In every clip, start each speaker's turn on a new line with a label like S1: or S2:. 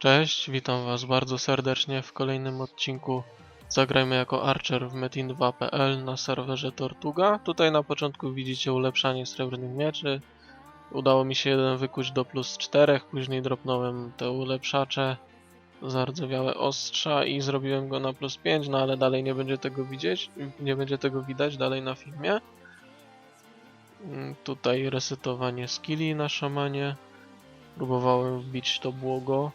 S1: Cześć, witam was bardzo serdecznie w kolejnym odcinku Zagrajmy jako Archer w metin2.pl na serwerze Tortuga. Tutaj na początku widzicie ulepszanie srebrnych mieczy. Udało mi się jeden wykuć do plus 4, później dropnąłem te ulepszacze, zardzewiałe ostrza i zrobiłem go na plus 5, no ale dalej nie będzie tego widzieć, nie będzie tego widać dalej na filmie. Mm, Tutaj resetowanie skilli na szamanie. Próbowałem wbić to błogo.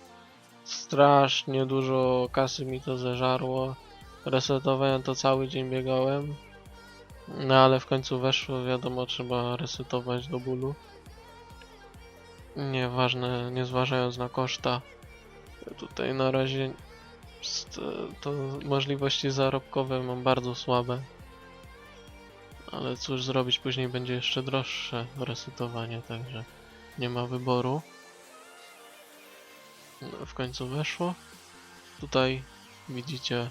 S1: Strasznie dużo kasy mi to zeżarło. Resetowałem to cały dzień biegałem. No ale w końcu weszło, wiadomo, trzeba resetować do bólu. Nieważne, nie zważając na koszta. Tutaj na razie st- to możliwości zarobkowe mam bardzo słabe. Ale cóż zrobić, później będzie jeszcze droższe resetowanie, także nie ma wyboru. W końcu weszło. Tutaj widzicie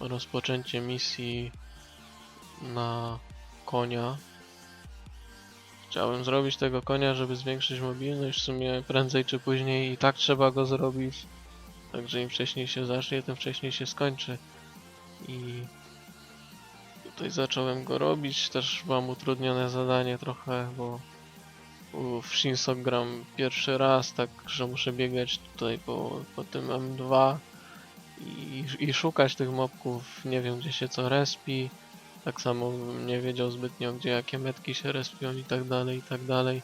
S1: rozpoczęcie misji na konia. Chciałem zrobić tego konia, żeby zwiększyć mobilność. W sumie prędzej czy później i tak trzeba go zrobić. Także im wcześniej się zacznie, tym wcześniej się skończy. I tutaj zacząłem go robić. Też mam utrudnione zadanie trochę, bo w Shinsok gram pierwszy raz, tak że muszę biegać tutaj po, po tym M2 i, i szukać tych mobków. Nie wiem gdzie się co respi. Tak samo nie wiedział zbytnio gdzie jakie metki się respią i tak dalej, i tak dalej.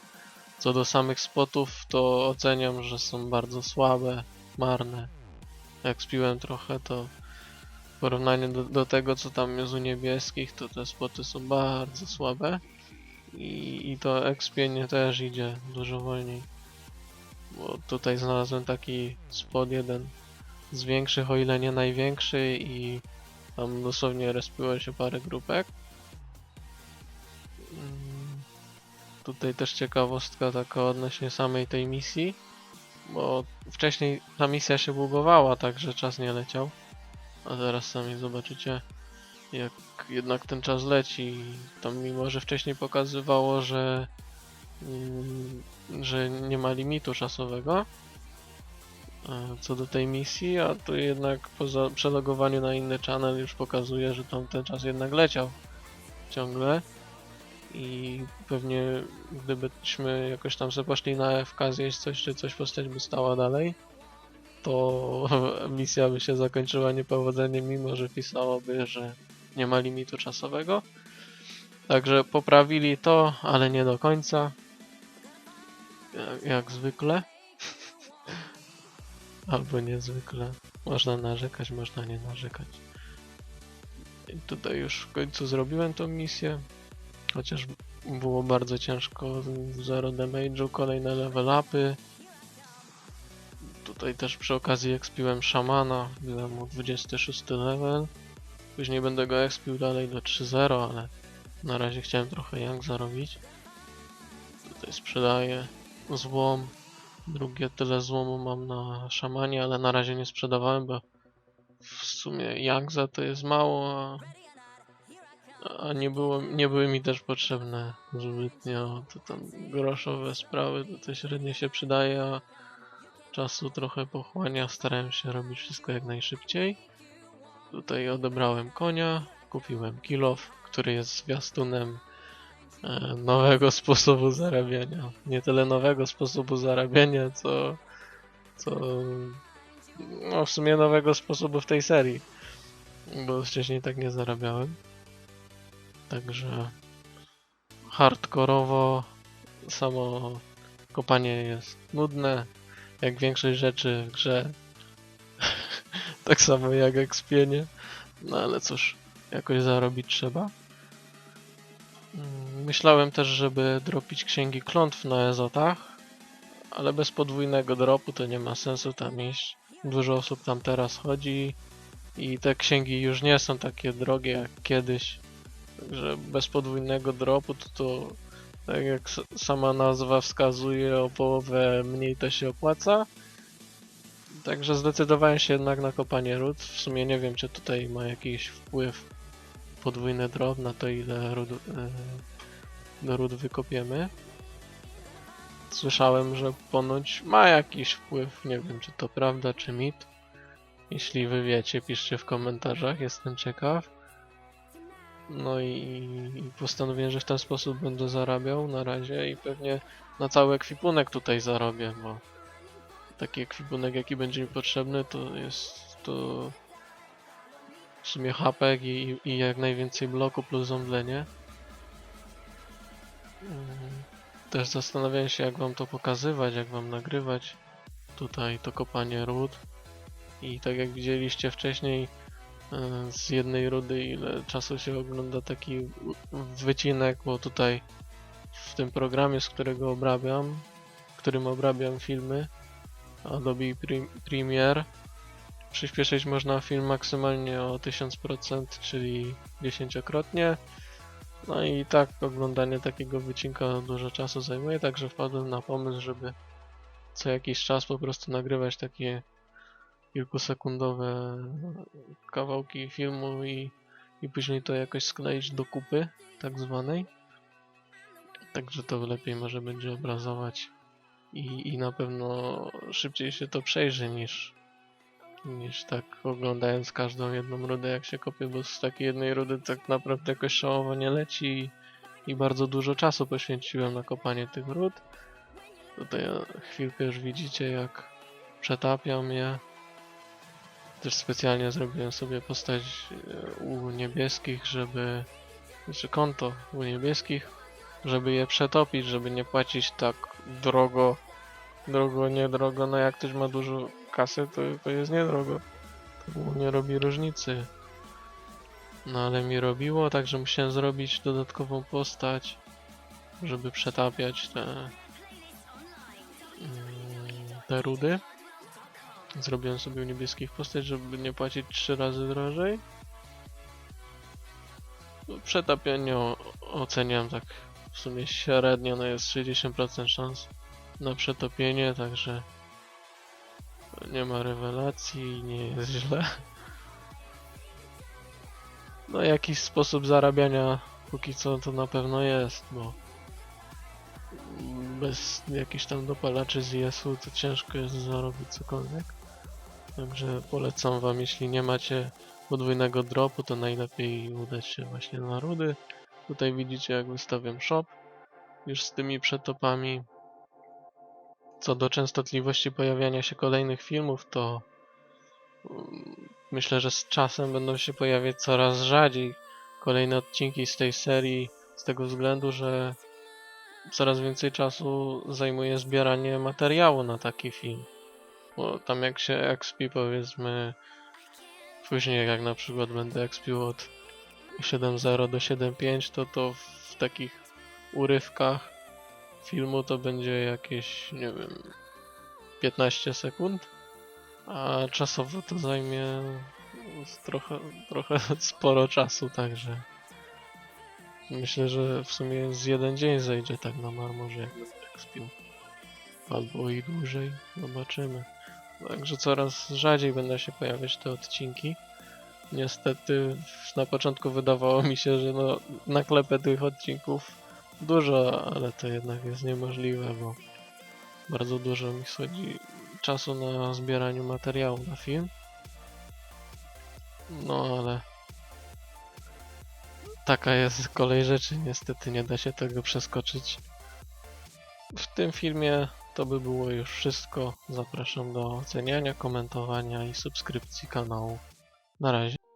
S1: Co do samych spotów, to oceniam, że są bardzo słabe, marne. Jak spiłem trochę, to w porównaniu do, do tego, co tam jest u niebieskich, to te spoty są bardzo słabe. I, i to expienie też idzie dużo wolniej. Bo tutaj znalazłem taki spot jeden z większych, o ile nie największy i tam dosłownie respiło się parę grupek. Mm, Tutaj też ciekawostka taka odnośnie samej tej misji, bo wcześniej ta misja się bugowała, tak że czas nie leciał. A teraz sami zobaczycie jak jednak ten czas leci. Tam mimo, że wcześniej pokazywało, że, mm, że nie ma limitu czasowego e, co do tej misji, a tu jednak po przelogowaniu na inny channel już pokazuje, że tam ten czas jednak leciał ciągle. I pewnie gdybyśmy jakoś tam sobie poszli na FK zjeść coś, czy coś postać by stała dalej, to misja by się zakończyła niepowodzeniem, mimo że pisałoby, że nie ma limitu czasowego. Także poprawili to, ale nie do końca. Jak, jak zwykle. Albo niezwykle. Można narzekać, można nie narzekać. I tutaj już w końcu zrobiłem tą misję. Chociaż było bardzo ciężko. Zero damage'u, kolejne level upy. Tutaj też przy okazji expiłem szamana. Byłem mu 26 level. Później będę go expił dalej do 3.0, ale na razie chciałem trochę jak zarobić. Tutaj sprzedaję złom. Drugie tyle złomu mam na szamanie, ale na razie nie sprzedawałem, bo w sumie Yangza to jest mało, a, a nie, było, nie były mi też potrzebne zbytnio. To tam groszowe sprawy to, to średnio się przydaje, a czasu trochę pochłania. Starałem się robić wszystko jak najszybciej. Tutaj odebrałem konia, kupiłem kilof, który jest zwiastunem e, nowego sposobu zarabiania. Nie tyle nowego sposobu zarabiania, co, co no w sumie nowego sposobu w tej serii, bo wcześniej tak nie zarabiałem. Także hardkorowo samo kopanie jest nudne, jak większość rzeczy w grze. Tak samo jak ekspienie. No ale cóż, jakoś zarobić trzeba. Mm, Myślałem też, żeby dropić księgi klątw na ezotach, ale bez podwójnego dropu to nie ma sensu tam iść. Dużo osób tam teraz chodzi i te księgi już nie są takie drogie jak kiedyś. Także bez podwójnego dropu to, to tak jak sama nazwa wskazuje, o połowę mniej to się opłaca. Także zdecydowałem się jednak na kopanie ród. W sumie nie wiem, czy tutaj ma jakiś wpływ podwójny drop na to, ile ród, do ród wykopiemy. słyszałem, że ponoć ma jakiś wpływ. Nie wiem, czy to prawda, czy mit. Jeśli wy wiecie, piszcie w komentarzach, jestem ciekaw. No i, i postanowiłem, że w ten sposób będę zarabiał na razie i pewnie na cały ekwipunek tutaj zarobię, bo taki ekwipunek, jaki będzie mi potrzebny, to jest to w sumie hapek i, i jak najwięcej bloku plus omdlenie. Mm, Też zastanawiałem się, jak wam to pokazywać, jak wam nagrywać tutaj to kopanie ród. I tak jak widzieliście wcześniej, e, z jednej rudy ile czasu się ogląda taki wycinek, bo tutaj w tym programie, z którego obrabiam, którym obrabiam filmy, Adobe Pre- Premiere, przyspieszyć można film maksymalnie o 1000%, czyli dziesięciokrotnie. No i tak oglądanie takiego wycinka dużo czasu zajmuje, także wpadłem na pomysł, żeby co jakiś czas po prostu nagrywać takie kilkusekundowe kawałki filmu i, i później to jakoś skleić do kupy tak zwanej. Także to lepiej może będzie obrazować i, i na pewno szybciej się to przejrzy niż, niż tak oglądając każdą jedną rudę jak się kopie, bo z takiej jednej rudy tak naprawdę jakoś szałowo nie leci i, i bardzo dużo czasu poświęciłem na kopanie tych ród. Tutaj chwilkę już widzicie jak przetapiam je. Też specjalnie zrobiłem sobie postać e, u niebieskich, żeby... Znaczy konto u niebieskich, żeby je przetopić, żeby nie płacić tak drogo, drogo, niedrogo. No jak ktoś ma dużo kasy, to, to jest niedrogo. To nie robi różnicy. No ale mi robiło, także musiałem zrobić dodatkową postać, żeby przetapiać te, mm, te rudy. Zrobiłem sobie niebieskich postać, żeby nie płacić trzy razy drożej. No, Przetapianie oceniam tak w sumie średnio, no jest 60% szans na przetopienie, także nie ma rewelacji, nie jest źle. No jakiś sposób zarabiania póki co to na pewno jest, bo bez jakichś tam dopalaczy z IS-u to ciężko jest zarobić cokolwiek. Także polecam wam, jeśli nie macie podwójnego dropu, to najlepiej udać się właśnie na rudy. Tutaj widzicie jak wystawiam shop już z tymi przetopami. Co do częstotliwości pojawiania się kolejnych filmów, to mm, myślę, że z czasem będą się pojawiać coraz rzadziej kolejne odcinki z tej serii z tego względu, że coraz więcej czasu zajmuje zbieranie materiału na taki film. Bo tam jak się expi powiedzmy później jak na przykład będę expił od 7.0 do 7.5 to to w takich urywkach filmu to będzie jakieś, nie wiem, 15 sekund, a czasowo to zajmie trochę, trochę sporo czasu, także myślę, że w sumie z jeden dzień zejdzie tak na marmurze, jak expił. Albo i dłużej, zobaczymy. Także coraz rzadziej będą się pojawiać te odcinki. Niestety na początku wydawało mi się, że no, naklepę tych odcinków dużo, ale to jednak jest niemożliwe, bo bardzo dużo mi schodzi czasu na zbieraniu materiału na film. No ale taka jest kolej rzeczy, niestety nie da się tego przeskoczyć. W tym filmie to by było już wszystko. Zapraszam do oceniania, komentowania i subskrypcji kanału. Na razie.